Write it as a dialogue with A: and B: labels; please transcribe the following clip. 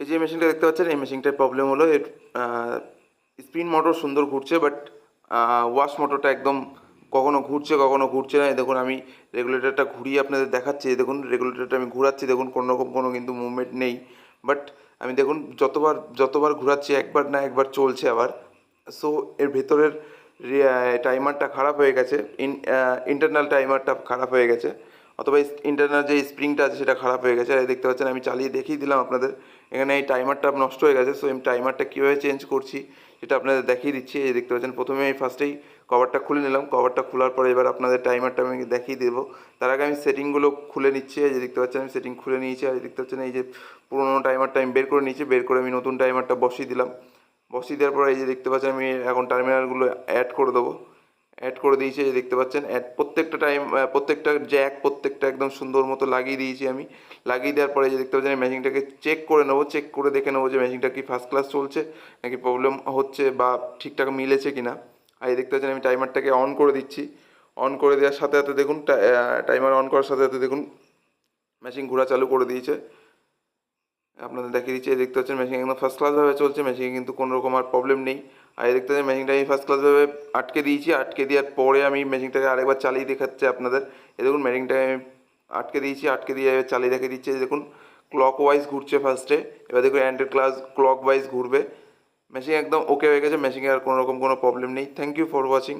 A: এই যে মেশিনটা দেখতে পাচ্ছেন, এই মেশিনটার প্রবলেম হলো। এর স্পিন মোটর সুন্দর ঘুরছে বাট ওয়াশ মোটরটা একদম কখনো ঘুরছে কখনো ঘুরছে না। দেখুন, আমি রেগুলেটরটা ঘুরিয়ে আপনাদের দেখাচ্ছি। দেখুন রেগুলেটরটা আমি ঘোরাচ্ছি। দেখুন, কোনো রকম কোনো কিন্তু মুভমেন্ট নেই। বাট আমি দেখুন, যতবার যতবার ঘোরাচ্ছি, একবার না একবার চলছে আবার। সো এর ভেতরের টাইমারটা খারাপ হয়ে গেছে। ইন ইন্টারনাল টাইমারটা খারাপ হয়ে গেছে। অথবা ইন্টারনাল যে স্প্রিংটা আছে সেটা খারাপ হয়ে গেছে। আর দেখতে পাচ্ছেন, আমি চালিয়ে দেখিয়ে দিলাম আপনাদের। এখানে এই টাইমারটা নষ্ট হয়ে গেছে সো আমি টাইমারটা কীভাবে চেঞ্জ করছি সেটা আপনাদের দেখিয়ে দিচ্ছি। এই দেখতে পাচ্ছেন, প্রথমে আমি ফার্স্টেই কভারটা খুলে নিলাম। কভারটা খোলার পরে এবার আপনাদের টাইমারটা আমি দেখিয়ে দেবো। তার আগে আমি সেটিংগুলো খুলে নিচ্ছি। এই যে দেখতে পাচ্ছেন, আমি সেটিং খুলে নিয়েছি। আর এই দেখতে পাচ্ছেন, এই যে পুরোনো টাইমারটা আমি বের করে নিয়েছি। বের করে আমি নতুন টাইমারটা বসিয়ে দিলাম। বসিয়ে দেওয়ার পরে এই যে দেখতে পাচ্ছেন, আমি এখন টার্মিনালগুলো অ্যাড করে দেবো। অ্যাড করে দিয়েছি যে দেখতে পাচ্ছেন অ্যাড প্রত্যেকটা টাইম প্রত্যেকটা জ্যাক প্রত্যেকটা একদম সুন্দর মতো লাগিয়ে দিয়েছি আমি। লাগিয়ে দেওয়ার পরে যে দেখতে পাচ্ছেন মেশিনটাকে চেক করে নেব চেক করে দেখে নেব যে মেশিনটা কি ফার্স্ট ক্লাস চলছে, নাকি প্রবলেম হচ্ছে বা ঠিকঠাক মিলেছে কি না আর এই দেখতে পাচ্ছেন, আমি টাইমারটাকে অন করে দিচ্ছি। অন করে দেওয়ার সাথে সাথে দেখুন টাইমার অন করার সাথে সাথে দেখুন মেশিন ঘোরা চালু করে দিয়েছে। আপনাদের দেখিয়ে দিচ্ছি দেখতে পাচ্ছেন মেশিন একদম ফার্স্ট ক্লাসভাবে চলছে মেশিনে কিন্তু কোনো রকম আর প্রবলেম নেই। আর দেখতে পাচ্ছেন মেশিনটা আমি ফার্স্ট ক্লাসভাবে আটকে দিয়েছি, আটকে দেওয়ার পরে আমি মেশিনটাকে আরেকবার চালিয়ে দেখাচ্ছে আপনাদের। এ দেখুন মেশিনটাকে আমি আটকে দিয়েছি, আটকে দিয়ে চালিয়ে দেখিয়ে দিচ্ছি দেখুন ক্লক ওয়াইজ ঘুরছে ফার্স্টে এবার দেখুন অ্যান্ড্রয়েড ক্লাস ক্লক ওয়াইজ ঘুরবে। মেশিন একদম ওকে হয়ে গেছে মেশিনে আর কোনো রকম কোনো প্রবলেম নেই। Thank you for watching